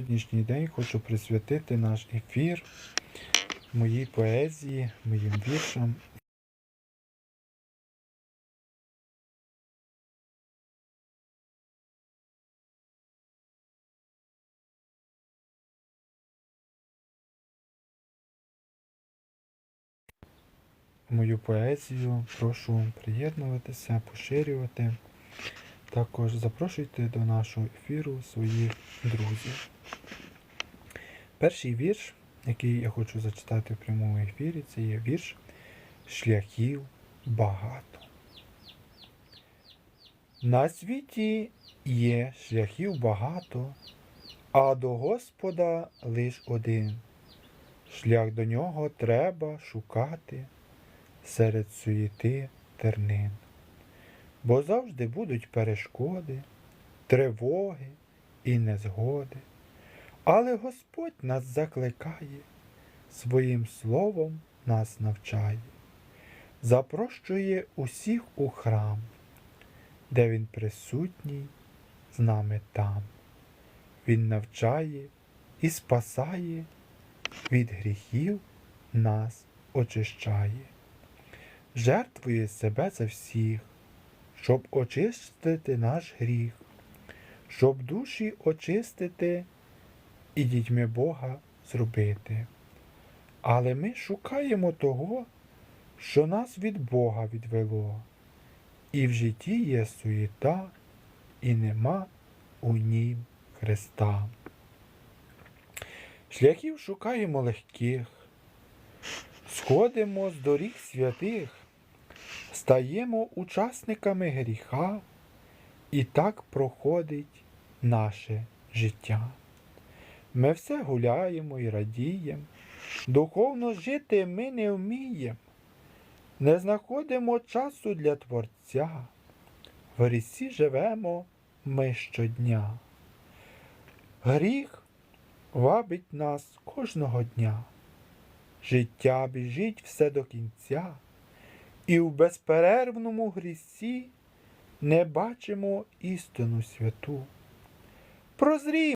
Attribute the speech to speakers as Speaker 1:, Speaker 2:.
Speaker 1: Сьогоднішній день хочу присвятити наш ефір моїй поезії, моїм віршам. Мою поезію прошу приєднуватися, поширювати. Також запрошуйте до нашого ефіру своїх друзів. Перший вірш, який я хочу зачитати в прямому ефірі, це є вірш Шляхів багато. На світі є шляхів багато, а до Господа лиш один. Шлях до нього треба шукати серед суєти тернин. Бо завжди будуть перешкоди, тривоги і незгоди. Але Господь нас закликає, своїм словом нас навчає, запрошує усіх у храм, де Він присутній з нами там. Він навчає і спасає, від гріхів нас очищає, жертвує себе за всіх, щоб очистити наш гріх, щоб душі очистити і дітьми Бога зробити. Але ми шукаємо того, що нас від Бога відвело, і в житті є суєта, і нема у нім Христа. Шляхів шукаємо легких, сходимо з доріг святих, стаємо учасниками гріха, і так проходить наше життя. Ми все гуляємо і радіємо, духовно жити ми не вміємо, не знаходимо часу для Творця, в грісі живемо ми щодня. Гріх вабить нас кожного дня, життя біжить все до кінця, і в безперервному грісі не бачимо істину святу. Прозрій